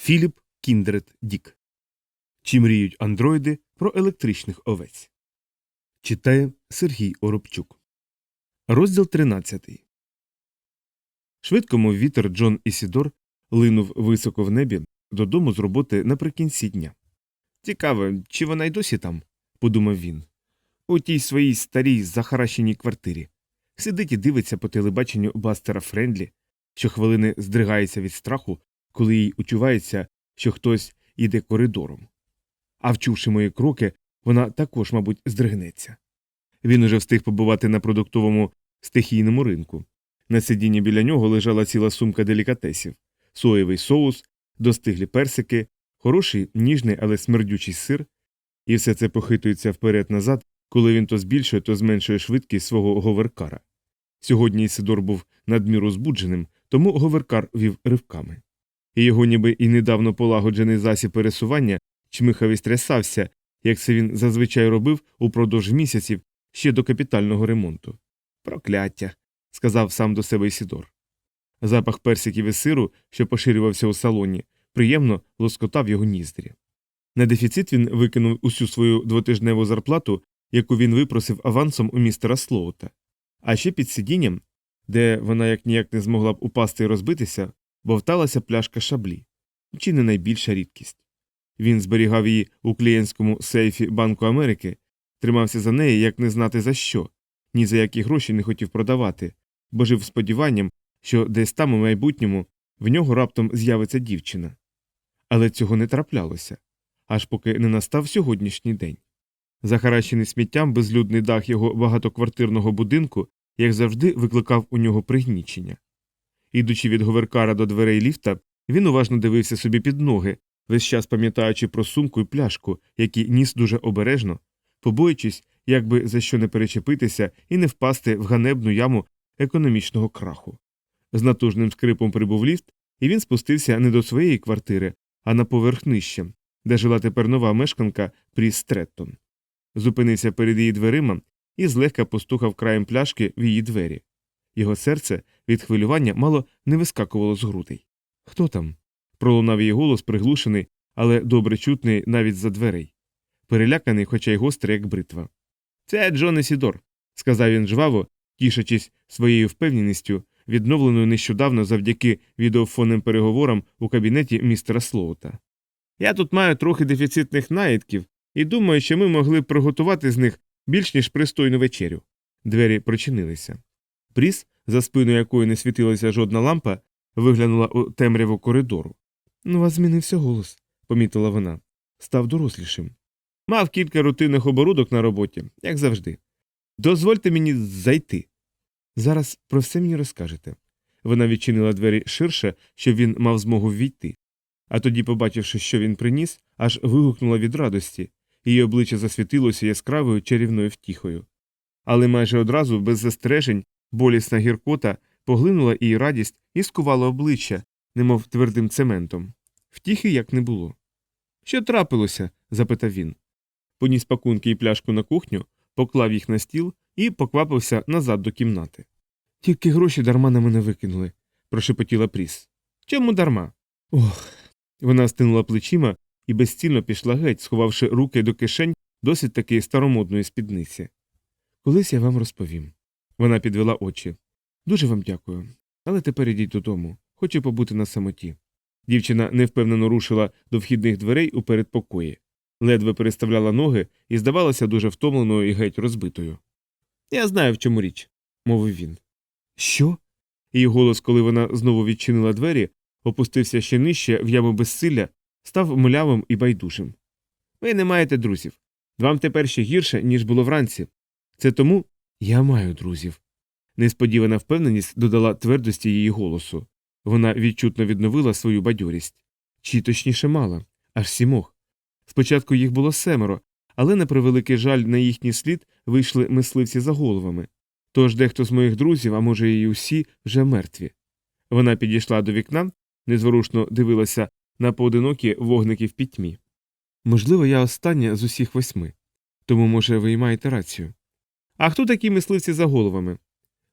Філіп Кіндред Дік. Чи мріють андроїди про електричних овець? Читає Сергій Оробчук. Розділ 13. Швидко, мов вітер Джон Ісідор линув високо в небі додому з роботи наприкінці дня. Цікаво, чи вона й досі там, подумав він. У тій своїй старій захаращеній квартирі. Сидить і дивиться по телебаченню Бастера Френдлі, щохвилини здригається від страху, коли їй учувається, що хтось іде коридором. А вчувши мої кроки, вона також, мабуть, здригнеться. Він уже встиг побувати на продуктовому стихійному ринку. На сидінні біля нього лежала ціла сумка делікатесів, соєвий соус, достиглі персики, хороший ніжний, але смердючий сир, і все це похитується вперед-назад, коли він то збільшує, то зменшує швидкість свого говеркара. Сьогодні Ісидор був надміру збудженим, тому говеркар вів ривками. І його ніби і недавно полагоджений засіб пересування чмихав і стрясався, як це він зазвичай робив упродовж місяців ще до капітального ремонту. Прокляття, сказав сам до себе Ісідор. Запах персиків і сиру, що поширювався у салоні, приємно лоскотав його ніздрі. На дефіцит він викинув усю свою двотижневу зарплату, яку він випросив авансом у містера Слоута. А ще під сидінням, де вона як ніяк не змогла б упасти і розбитися, бовталася пляшка шаблі, чи не найбільша рідкість. Він зберігав її у клієнтському сейфі Банку Америки, тримався за неї, як не знати за що, ні за які гроші не хотів продавати, бо жив сподіванням, що десь там у майбутньому в нього раптом з'явиться дівчина. Але цього не траплялося, аж поки не настав сьогоднішній день. Захаращений сміттям безлюдний дах його багатоквартирного будинку, як завжди, викликав у нього пригнічення. Ідучи від говеркара до дверей ліфта, він уважно дивився собі під ноги, весь час пам'ятаючи про сумку і пляшку, які ніс дуже обережно, побоюючись, якби за що не перечепитися і не впасти в ганебну яму економічного краху. З натужним скрипом прибув ліфт, і він спустився не до своєї квартири, а на поверх нижче, де жила тепер нова мешканка Пріс Стреттон. Зупинився перед її дверима і злегка постукав краєм пляшки в її двері. Його серце від хвилювання мало не вискакувало з грудей. Хто там? пролунав її голос приглушений, але добре чутний навіть за дверей. Переляканий, хоча й гострий, як бритва. Це Джон Есідор, сказав він жваво, тішачись своєю впевненістю, відновленою нещодавно завдяки відеофонним переговорам у кабінеті містера Слоута. Я тут маю трохи дефіцитних наїдків і думаю, що ми могли приготувати з них більш ніж пристойну вечерю. Двері прочинилися. Пріс, за спиною якої не світилася жодна лампа, виглянула у темряву коридору. Ну, вас змінився голос, помітила вона. Став дорослішим. Мав кілька рутинних оборудок на роботі, як завжди. Дозвольте мені зайти. Зараз про все мені розкажете. Вона відчинила двері ширше, щоб він мав змогу ввійти. А тоді, побачивши, що він приніс, аж вигукнула від радості, її обличчя засвітилося яскравою чарівною втіхою. Але майже одразу, без застережень, болісна гіркота поглинула її радість і скувала обличчя, немов твердим цементом. Втіхи як не було. Що трапилося? запитав він. Поніс пакунки і пляшку на кухню, поклав їх на стіл і поквапився назад до кімнати. Тільки гроші дарма на мене викинули, прошепотіла Пріс. Чому дарма? Ох. Вона стинула плечима і безцільно пішла геть, сховавши руки до кишень досить таки старомодної спідниці. Колись я вам розповім. Вона підвела очі. Дуже вам дякую. Але тепер ідіть додому. Хочу побути на самоті. Дівчина невпевнено рушила до вхідних дверей у передпокої, ледве переставляла ноги і здавалася дуже втомленою і геть розбитою. Я знаю, в чому річ, мовив він. Що? Її голос, коли вона знову відчинила двері, опустився ще нижче в яму безсилля, став млявим і байдужим. Ви не маєте друзів. Вам тепер ще гірше, ніж було вранці. Це тому я маю друзів. Несподівана впевненість додала твердості її голосу. Вона відчутно відновила свою бадьорість. Чи точніше мала, аж сімох. Спочатку їх було семеро, але на превеликий жаль на їхній слід вийшли мисливці за головами. Тож дехто з моїх друзів, а може і усі, вже мертві. Вона підійшла до вікна, незворушно дивилася на поодинокі вогники в пітьмі. Можливо, я остання з усіх восьми. Тому, може, ви й маєте рацію. А хто такі мисливці за головами?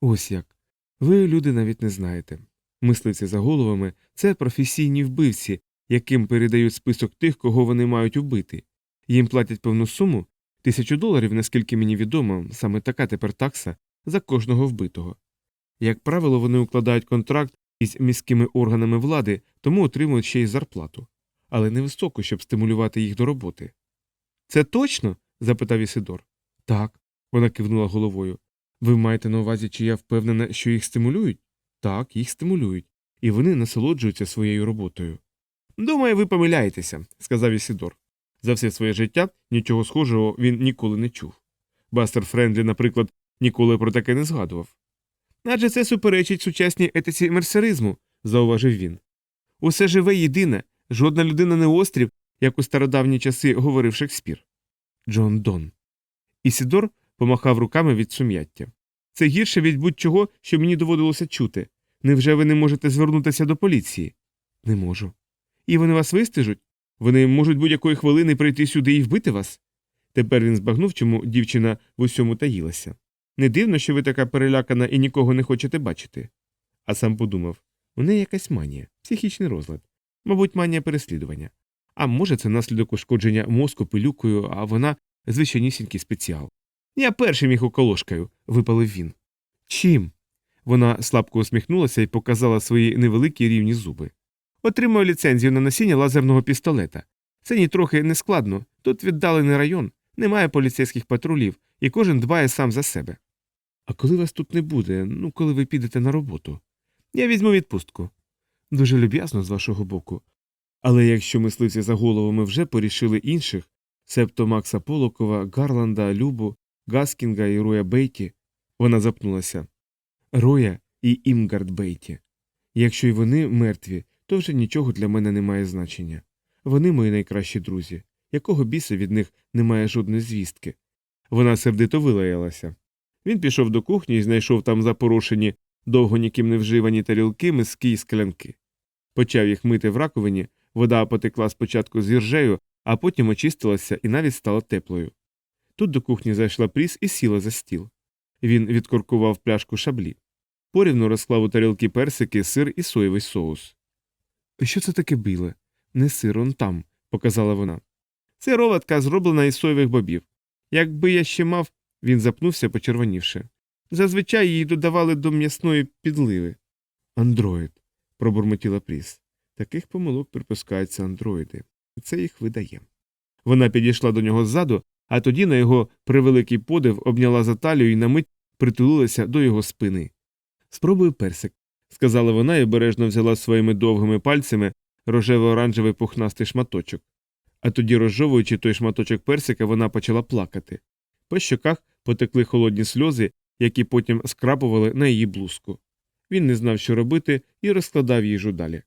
Ось як. Ви, люди, навіть не знаєте. Мисливці за головами це професійні вбивці, яким передають список тих, кого вони мають убити. Їм платять певну суму тисячу доларів, наскільки мені відомо, саме така тепер такса за кожного вбитого. Як правило, вони укладають контракт із міськими органами влади, тому отримують ще й зарплату, але невисоку, щоб стимулювати їх до роботи. Це точно? запитав Ісидор. Так, вона кивнула головою. Ви маєте на увазі, чи я впевнена, що їх стимулюють? Так, їх стимулюють, і вони насолоджуються своєю роботою. Думаю, ви помиляєтеся, сказав Ісидор. За все своє життя нічого схожого він ніколи не чув. Бастер Френдлі, наприклад, ніколи про таке не згадував. Адже це суперечить сучасній етиці мерсеризму, зауважив він. Усе живе єдине, жодна людина не острів, як у стародавні часи говорив Шекспір. Джон Дон. Ісідор помахав руками від сум'яття. Це гірше від будь-чого, що мені доводилося чути. Невже ви не можете звернутися до поліції? Не можу. І вони вас вистежуть? Вони можуть будь-якої хвилини прийти сюди і вбити вас? Тепер він збагнув, чому дівчина в усьому таїлася. Не дивно, що ви така перелякана і нікого не хочете бачити. А сам подумав у неї якась манія, психічний розлад, мабуть, манія переслідування. А може, це наслідок ушкодження мозку пилюкою, а вона звичайнісінький спеціал. Я першим їх околошкаю, випалив він. Чим? Вона слабко усміхнулася і показала свої невеликі рівні зуби. Отримаю ліцензію на носіння лазерного пістолета. Це нітрохи не складно. Тут віддалений район, немає поліцейських патрулів, і кожен дбає сам за себе. А коли вас тут не буде, ну коли ви підете на роботу? Я візьму відпустку. Дуже люб'язно з вашого боку. Але якщо мисливці за головами вже порішили інших, себто Макса Полокова, Гарланда, Любу, Гаскінга і Роя Бейті, вона запнулася. Роя і Імгард Бейті. Якщо й вони мертві, то вже нічого для мене не має значення. Вони мої найкращі друзі. Якого біса від них немає жодної звістки? Вона сердито вилаялася. Він пішов до кухні і знайшов там запорошені, довго ніким не вживані тарілки, миски й склянки. Почав їх мити в раковині, вода потекла спочатку з іржею, а потім очистилася і навіть стала теплою. Тут до кухні зайшла пріс і сіла за стіл. Він відкоркував пляшку шаблі. Порівну розклав у тарілки персики, сир і соєвий соус. Що це таке біле? Не сир, он там, показала вона. Це роватка, зроблена із соєвих бобів. Якби я ще мав, він запнувся, почервонівши. Зазвичай її додавали до м'ясної підливи. Андроїд, пробурмотіла Пріс. Таких помилок припускаються андроїди. Це їх видає. Вона підійшла до нього ззаду, а тоді на його превеликий подив обняла за талію і на мить притулилася до його спини. Спробую персик, сказала вона і обережно взяла своїми довгими пальцями рожево-оранжевий пухнастий шматочок. А тоді, розжовуючи той шматочок персика, вона почала плакати. По щоках потекли холодні сльози, які потім скрапували на її блузку. Він не знав, що робити, і розкладав їжу далі.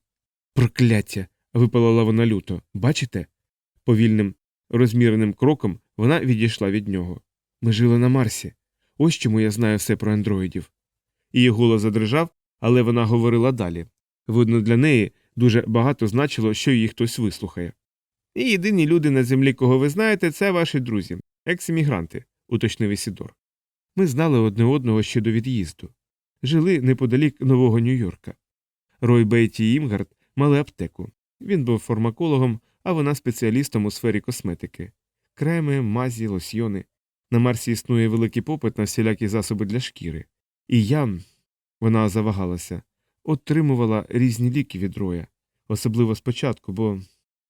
Прокляття. випалила вона люто. Бачите? Повільним, розміреним кроком вона відійшла від нього. Ми жили на Марсі. Ось чому я знаю все про андроїдів. Її голос задрижав, але вона говорила далі. Видно, для неї дуже багато значило, що її хтось вислухає. І єдині люди на землі, кого ви знаєте, це ваші друзі, екс-емігранти, уточнив Ісідор. Ми знали одне одного ще до від'їзду. Жили неподалік Нового Нью-Йорка. Рой Бейті Імгард мали аптеку. Він був фармакологом, а вона спеціалістом у сфері косметики. Креми, мазі, лосьйони. На Марсі існує великий попит на всілякі засоби для шкіри. І я, вона завагалася, отримувала різні ліки від роя, особливо спочатку, бо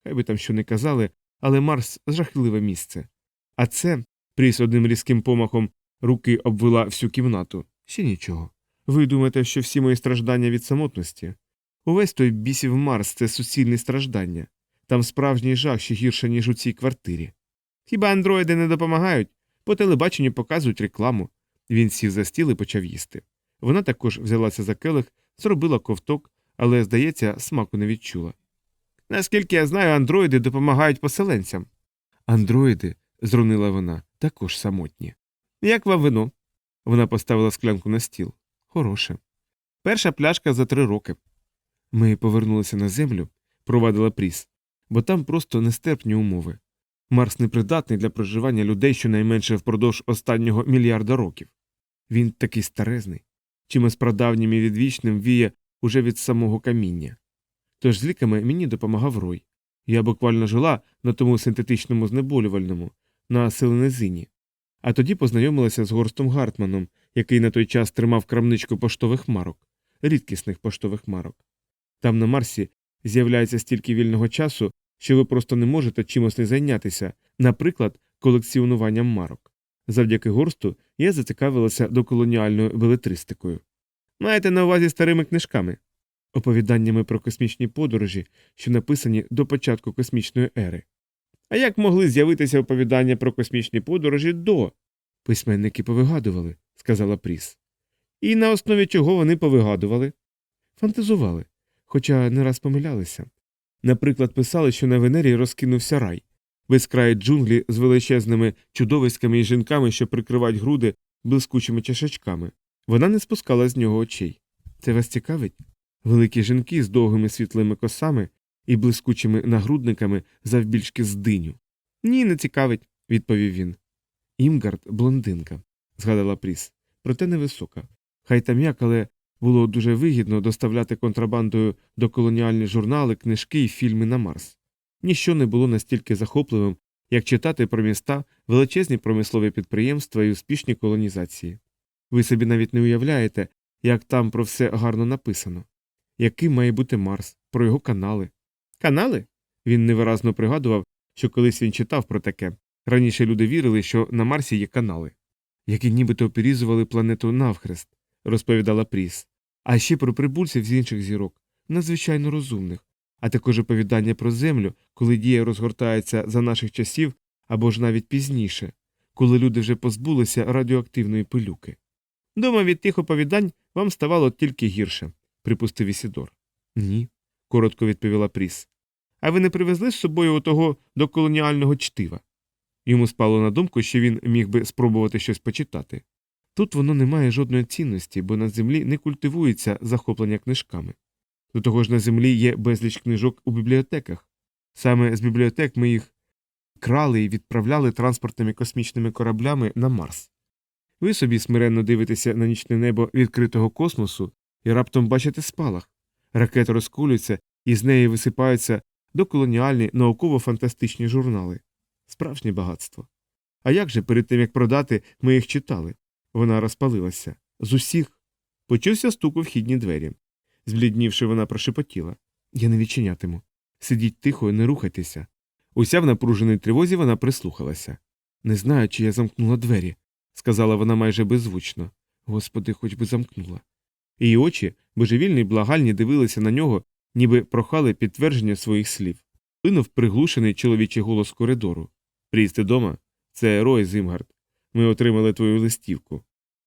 хай би там що не казали, але Марс жахливе місце. А це, Пріс одним різким помахом руки обвела всю кімнату. Ще нічого. Ви думаєте, що всі мої страждання від самотності? Увесь той бісів Марс це суцільне страждання. Там справжній жах ще гірше, ніж у цій квартирі. Хіба андроїди не допомагають? По телебаченню показують рекламу. Він сів за стіл і почав їсти. Вона також взялася за келих, зробила ковток, але, здається, смаку не відчула. Наскільки я знаю, андроїди допомагають поселенцям. Андроїди, зрунила вона, також самотні. Як вам вино? Вона поставила склянку на стіл. Хороше. Перша пляшка за три роки. Ми повернулися на землю, провадила Пріс, бо там просто нестерпні умови. Марс непридатний для проживання людей щонайменше впродовж останнього мільярда років. Він такий старезний, чимось прадавнім і відвічним віє уже від самого каміння. Тож з ліками мені допомагав Рой. Я буквально жила на тому синтетичному знеболювальному, на селенезині. А тоді познайомилася з Горстом Гартманом, який на той час тримав крамничку поштових марок, рідкісних поштових марок. Там на Марсі з'являється стільки вільного часу, що ви просто не можете чимось не зайнятися, наприклад, колекціонуванням марок. Завдяки горсту я зацікавилася доколоніальною белетристикою. Маєте на увазі старими книжками, оповіданнями про космічні подорожі, що написані до початку космічної ери. А як могли з'явитися оповідання про космічні подорожі до? Письменники повигадували, сказала Пріс. І на основі чого вони повигадували? Фантазували, хоча не раз помилялися. Наприклад, писали, що на Венері розкинувся рай, безкраї джунглі з величезними чудовиськами і жінками, що прикривають груди блискучими чашечками. Вона не спускала з нього очей. Це вас цікавить? Великі жінки з довгими світлими косами і блискучими нагрудниками завбільшки з диню. Ні, не цікавить, відповів він. Імгард блондинка, згадала Пріс, проте невисока. Хай там як, але було дуже вигідно доставляти контрабандою до колоніальні журнали, книжки і фільми на Марс. Ніщо не було настільки захопливим, як читати про міста, величезні промислові підприємства і успішні колонізації. Ви собі навіть не уявляєте, як там про все гарно написано, яким має бути Марс, про його канали. Канали? Він невиразно пригадував, що колись він читав про таке. Раніше люди вірили, що на Марсі є канали, які нібито оперізували планету навхрест, розповідала Пріс. А ще про прибульців з інших зірок, надзвичайно розумних, а також оповідання про землю, коли дія розгортається за наших часів або ж навіть пізніше, коли люди вже позбулися радіоактивної пилюки. Дома від тих оповідань вам ставало тільки гірше, припустив Ісідор. Ні, коротко відповіла Пріс. А ви не привезли з собою отого до колоніального чтива? Йому спало на думку, що він міг би спробувати щось почитати. Тут воно не має жодної цінності, бо на землі не культивується захоплення книжками. До того ж на землі є безліч книжок у бібліотеках. Саме з бібліотек ми їх крали і відправляли транспортними космічними кораблями на Марс. Ви собі смиренно дивитеся на нічне небо відкритого космосу і раптом бачите спалах. Ракета розкулюється і з неї висипаються доколоніальні науково-фантастичні журнали. Справжнє багатство. А як же перед тим як продати, ми їх читали? Вона розпалилася. З усіх. Почувся стук у вхідні двері. Збліднівши, вона прошепотіла. Я не відчинятиму. Сидіть тихо і не рухайтеся. Уся в напруженій тривозі вона прислухалася. Не знаю, чи я замкнула двері, сказала вона майже беззвучно. Господи, хоч би замкнула. Її очі, божевільні й благальні, дивилися на нього, ніби прохали підтвердження своїх слів. Линув приглушений чоловічий голос коридору. Пріс, дома? Це Рой Зимгард. Ми отримали твою листівку.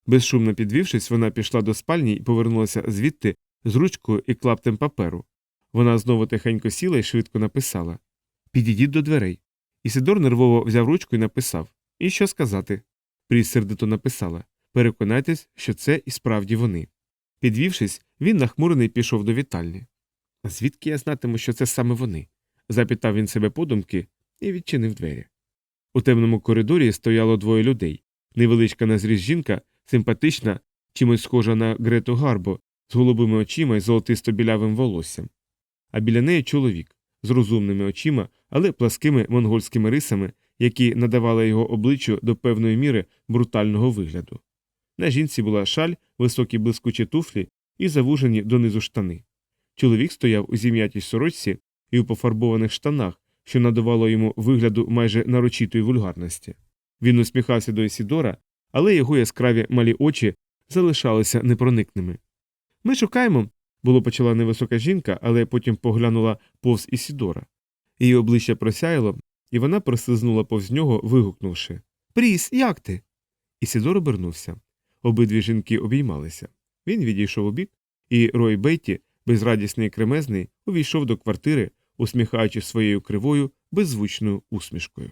Безшумно підвівшись, вона пішла до спальні і повернулася звідти з ручкою і клаптем паперу. Вона знову тихенько сіла і швидко написала Підійдіть до дверей. Ісидор нервово взяв ручку і написав І що сказати? Пріс сердито написала Переконайтесь, що це і справді вони. Підвівшись, він нахмурений пішов до вітальні. Звідки я знатиму, що це саме вони? запитав він себе подумки і відчинив двері. У темному коридорі стояло двоє людей невеличка на зріз жінка, симпатична, чимось схожа на Грету Гарбо, з голубими очима і золотисто білявим волоссям. А біля неї чоловік з розумними очима, але пласкими монгольськими рисами, які надавали його обличчю до певної міри брутального вигляду. На жінці була шаль, високі блискучі туфлі і завужені донизу штани. Чоловік стояв у зім'ятій сорочці і у пофарбованих штанах, що надавало йому вигляду майже нарочитої вульгарності. Він усміхався до Ісідора, але його яскраві малі очі залишалися непроникними. Ми шукаємо, було почала невисока жінка, але потім поглянула повз Ісідора. Її обличчя просяяло, і вона прослизнула повз нього, вигукнувши Пріс, як ти? Ісідор обернувся. Обидві жінки обіймалися. Він відійшов у бік, і Рой Бейті, безрадісний і кремезний, увійшов до квартири, усміхаючи своєю кривою беззвучною усмішкою.